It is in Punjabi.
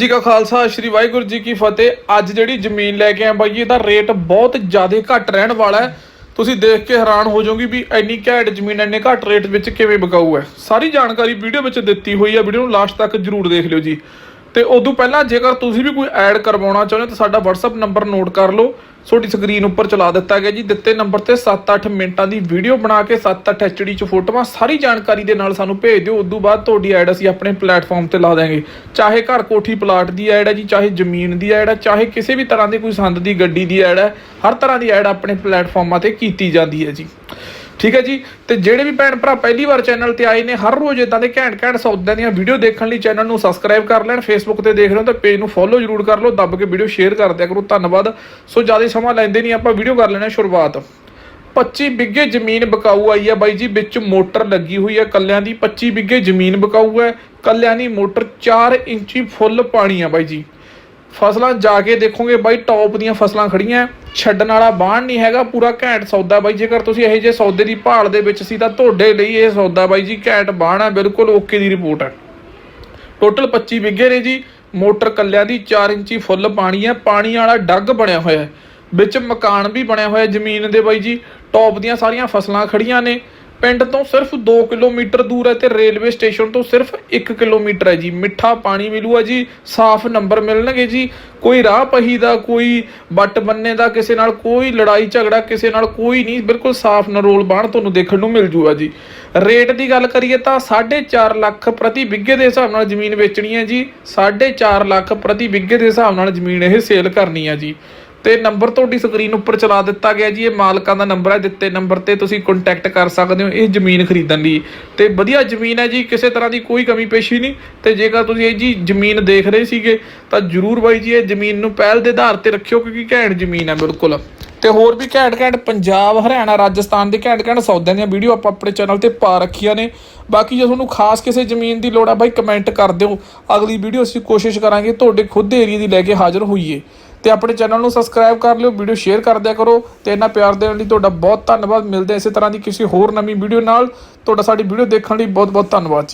ਜੀ ਕਾ ਖਾਲਸਾ, ਸ੍ਰੀ ਵਾਹਿਗੁਰੂ ਜੀ ਕੀ ਫਤਿਹ। ਅੱਜ ਜਿਹੜੀ ਜ਼ਮੀਨ ਲੈ ਕੇ ਆਏ ਬਾਈ, ਇਹਦਾ ਰੇਟ ਬਹੁਤ ਜ਼ਿਆਦਾ ਘੱਟ ਰਹਿਣ ਵਾਲਾ ਹੈ। ਤੁਸੀਂ ਦੇਖ ਕੇ ਹੈਰਾਨ ਹੋ ਜਾਓਗੇ ਵੀ ਇੰਨੀ ਘੈਂਟ ਜ਼ਮੀਨ, ਇੰਨੇ ਘੱਟ ਰੇਟ ਵਿੱਚ ਕਿਵੇਂ ਵਿਕਾਊ ਹੈ। ਸਾਰੀ ਜਾਣਕਾਰੀ ਵੀਡੀਓ ਵਿੱਚ ਦਿੱਤੀ ਹੋਈ ਹੈ। ਵੀਡੀਓ ਨੂੰ ਲਾਸਟ ਤੱਕ ਜਰੂਰ ਦੇਖ ਲਿਓ ਜੀ। ਤੇ ਉਦੋਂ ਪਹਿਲਾਂ ਜੇਕਰ ਤੁਸੀਂ ਵੀ ਕੋਈ ਐਡ ਕਰਵਾਉਣਾ ਚਾਹੁੰਦੇ ਹੋ, ਤਾਂ ਸਾਡਾ WhatsApp ਨੰਬਰ ਨੋਟ ਕਰ ਲਓ। ਤੁਹਾਡੀ ਸਕਰੀਨ ਉੱਪਰ ਚਲਾ ਦਿੱਤਾ ਗਿਆ ਜੀ। ਦਿੱਤੇ ਨੰਬਰ ਤੇ 7-8 ਮਿੰਟਾਂ ਦੀ ਵੀਡੀਓ ਬਣਾ ਕੇ 7-8 HD ਚ ਫੋਟੋਆਂ, ਸਾਰੀ ਜਾਣਕਾਰੀ ਦੇ ਨਾਲ ਸਾਨੂੰ ਭੇਜ ਦਿਓ। ਉਦੋਂ ਬਾਅਦ ਤੁਹਾਡੀ ਐਡ ਅਸੀਂ ਆਪਣੇ ਪਲੇਟਫਾਰਮ ਤੇ ਲਾ ਦਾਂਗੇ ਚਾਹੇ ਘਰ ਕੋਠੀ ਪਲਾਟ ਦੀ ਐਡ ਹੈ ਜੀ, ਚਾਹੇ ਜ਼ਮੀਨ ਦੀ ਐਡ ਹੈ, ਚਾਹੇ ਕਿਸੇ ਵੀ ਤਰ੍ਹਾਂ ਦੀ ਕੋਈ ਸੰਦ ਦੀ, ਗੱਡੀ ਦੀ ਐਡ ਹੈ, ਹਰ ਤਰ੍ਹਾਂ ਦੀ ਐਡ ਆਪਣੇ ਪਲੇਟਫਾਰਮਾਂ ਤੇ ਕੀਤੀ ਜਾਂਦੀ ਹੈ ਜੀ। ਠੀਕ ਹੈ ਜੀ? ਤੇ ਜਿਹੜੇ ਵੀ ਭੈਣ ਭਰਾ ਪਹਿਲੀ ਵਾਰ ਚੈਨਲ ਤੇ ਆਏ ਨੇ, ਹਰ ਰੋਜ਼ ਇਦਾਂ ਦੇ ਘੈਂਟ ਘੈਂਟ ਸੌਦਿਆਂ ਦੀਆਂ ਵੀਡੀਓ ਦੇਖਣ ਲਈ ਚੈਨਲ ਨੂੰ ਸਬਸਕ੍ਰਾਈਬ ਕਰ ਲੈਣ ਫੇਸਬੁੱਕ ਤੇ ਦੇਖ ਰਹੇ ਹੋ ਤਾਂ ਪੇਜ ਨੂੰ ਫੋਲੋ ਜਰੂਰ ਕਰ ਲਓ, ਦੱਬ ਕੇ ਵੀਡੀਓ ਸ਼ੇਅਰ ਕਰ ਦਿਆ ਕਰੋ, ਧੰਨਵਾਦ। ਸੋ ਜ਼ਿਆਦਾ ਸਮਾਂ ਲੈਂਦੇ ਨਹੀਂ, ਆਪਾਂ ਵੀਡੀਓ ਕਰ ਲੈਣੇ ਸ਼ੁਰੂਆਤ। 25 ਬਿੱਗੇ ਜ਼ਮੀਨ ਬਕਾਊ ਆਈ ਹੈ ਬਾਈ ਜੀ, ਵਿੱਚ ਮੋਟਰ ਲੱਗੀ ਹੋਈ ਹੈ ਕੱਲਿਆਂ ਦੀ 25 ਬਿੱਗੇ ਜ਼ਮੀਨ ਬਕਾਊ ਹੈ ਕੱਲਿਆਂ ਦੀ ਮੋਟਰ 4 ਇੰਚੀ ਫੁੱਲ ਪਾਣੀ ਆ ਬਾਈ ਜੀ। ਫਸਲਾਂ ਜਾ ਕੇ ਦੇਖੋਗੇ ਬਾਈ ਟੌਪ ਦੀਆਂ ਫਸਲਾਂ ਖੜੀਆਂ ਛੱਡਣ ਵਾਲਾ ਬਾਣ ਨਹੀਂ ਹੈਗਾ, ਪੂਰਾ ਘੈਂਟ ਸੌਦਾ ਬਾਈ। ਜੇਕਰ ਤੁਸੀਂ ਇਹੋ ਜਿਹੇ ਸੌਦੇ ਦੀ ਭਾਲ ਦੇ ਵਿੱਚ ਸੀ, ਤਾਂ ਤੁਹਾਡੇ ਲਈ ਇਹ ਸੌਦਾ ਬਾਈ ਜੀ ਘੈਂਟ ਬਾਣ ਹੈ ਬਿਲਕੁਲ ਓਕੇ ਦੀ ਰਿਪੋਰਟ ਹੈ ਟੋਟਲ 25 ਵਿਗੇ ਨੇ ਜੀ, ਮੋਟਰ ਕੱਲਿਆਂ ਦੀ 4 ਇੰਚੀ ਫੁੱਲ ਪਾਣੀ ਹੈ ਪਾਣੀ ਵਾਲਾ ਡੱਗ ਬਣਿਆ ਹੋਇਆ ਹੈ। ਵਿੱਚ ਮਕਾਨ ਵੀ ਬਣਿਆ ਹੋਇਆ ਜ਼ਮੀਨ ਦੇ ਬਾਈ ਜੀ। ਟੌਪ ਦੀਆਂ ਸਾਰੀਆਂ ਫਸਲਾਂ ਖੜੀਆਂ ਨੇ। ਪਿੰਡ ਤੋਂ ਸਿਰਫ 2 ਕਿਲੋਮੀਟਰ ਦੂਰ ਹੈ ਤੇ ਰੇਲਵੇ ਸਟੇਸ਼ਨ ਤੋਂ ਸਿਰਫ 1 ਕਿਲੋਮੀਟਰ ਹੈ ਜੀ। ਮਿੱਠਾ ਪਾਣੀ ਮਿਲੂਗਾ ਜੀ, ਸਾਫ਼ ਨੰਬਰ ਮਿਲਣਗੇ ਜੀ। ਕੋਈ ਰਾਹ ਪਹੀ ਦਾ, ਕੋਈ ਬੱਟ ਬੰਨੇ ਦਾ, ਕਿਸੇ ਨਾਲ ਕੋਈ ਲੜਾਈ ਝਗੜਾ, ਕਿਸੇ ਨਾਲ ਕੋਈ ਨਹੀਂ, ਬਿਲਕੁਲ ਸਾਫ਼ ਨਰੋਲ ਬਾਣ ਤੁਹਾਨੂੰ ਦੇਖਣ ਨੂੰ ਮਿਲ ਜੂਗਾ ਜੀ। ਰੇਟ ਦੀ ਗੱਲ ਕਰੀਏ ਤਾਂ 4.5 ਲੱਖ ਪ੍ਰਤੀ ਬਿੱਗੇ ਦੇ ਹਿਸਾਬ ਨਾਲ ਜ਼ਮੀਨ ਵੇਚਣੀ ਹੈ ਜੀ। 4.5 ਲੱਖ ਪ੍ਰਤੀ ਬਿੱਗੇ ਦੇ ਹਿਸਾਬ ਨਾਲ ਜ਼ਮੀਨ ਇਹ ਸੇਲ ਕਰਨੀ ਹੈ ਜੀ। ਤੇ ਨੰਬਰ ਤੁਹਾਡੀ ਸਕਰੀਨ ਉੱਪਰ ਚਲਾ ਦਿੱਤਾ ਗਿਆ ਜੀ। ਇਹ ਮਾਲਕਾਂ ਦਾ ਨੰਬਰ ਹੈ, ਦਿੱਤੇ ਨੰਬਰ ਤੇ ਤੁਸੀਂ ਕੰਟੈਕਟ ਕਰ ਸਕਦੇ ਹੋ ਇਹ ਜ਼ਮੀਨ ਖਰੀਦਣ ਲਈ। ਤੇ ਵਧੀਆ ਜ਼ਮੀਨ ਹੈ ਜੀ, ਕਿਸੇ ਤਰ੍ਹਾਂ ਦੀ ਕੋਈ ਕਮੀ ਪੇਸ਼ੀ ਨਹੀਂ। ਤੇ ਜੇਕਰ ਤੁਸੀਂ ਇਹ ਜੀ ਜ਼ਮੀਨ ਦੇਖ ਰਹੇ ਸੀਗੇ, ਤਾਂ ਜਰੂਰ ਬਾਈ ਜੀ, ਇਹ ਜ਼ਮੀਨ ਨੂੰ ਪਹਿਲ ਦੇ ਆਧਾਰ ਤੇ ਰੱਖਿਓ, ਕਿਉਂਕਿ ਘੈਂਟ ਜ਼ਮੀਨ ਹੈ ਬਿਲਕੁਲ। ਤੇ ਹੋਰ ਵੀ ਘੈਂਟ ਘੈਂਟ ਪੰਜਾਬ, ਹਰਿਆਣਾ, ਰਾਜਸਥਾਨ ਦੇ ਘੈਂਟ ਘੈਂਟ ਸੌਦਿਆਂ ਦੀਆਂ ਵੀਡੀਓ ਆਪਾਂ ਆਪਣੇ ਚੈਨਲ ਤੇ ਪਾ ਰੱਖੀਆਂ ਨੇ। ਬਾਕੀ ਜੇ ਤੁਹਾਨੂੰ ਖਾਸ ਕਿਸੇ ਜ਼ਮੀਨ ਦੀ ਲੋੜ ਆ ਬਾਈ ਕਮੈਂਟ ਕਰ ਦਿਓ। ਅਗਲੀ ਵੀਡੀਓ ਅਸੀਂ ਕੋਸ਼ਿਸ਼ ਕਰਾਂਗੇ ਤੁਹਾਡੇ ਖੁਦ ਦੇ ਏਰੀਆ ਦੀ ਲੈ ਕੇ ਹਾਜ਼ਰ ਹੋਈਏ। ਤੇ ਆਪਣੇ ਚੈਨਲ ਨੂੰ ਸਬਸਕ੍ਰਾਈਬ ਕਰ ਲਿਓ ਵੀਡੀਓ ਸ਼ੇਅਰ ਕਰ ਦਿਆ ਕਰੋ ਤੇ ਇਹਨਾਂ ਪਿਆਰ ਦੇਣ ਲਈ ਤੁਹਾਡਾ ਬਹੁਤ ਧੰਨਵਾਦ। ਮਿਲਦੇ ਹਾਂ ਇਸੇ ਤਰ੍ਹਾਂ ਦੀ ਕਿਸੇ ਹੋਰ ਨਵੀਂ ਵੀਡੀਓ ਨਾਲ। ਤੁਹਾਡਾ ਸਾਡੀ ਵੀਡੀਓ ਦੇਖਣ ਲਈ ਬਹੁਤ ਬਹੁਤ ਧੰਨਵਾਦ ਜੀ।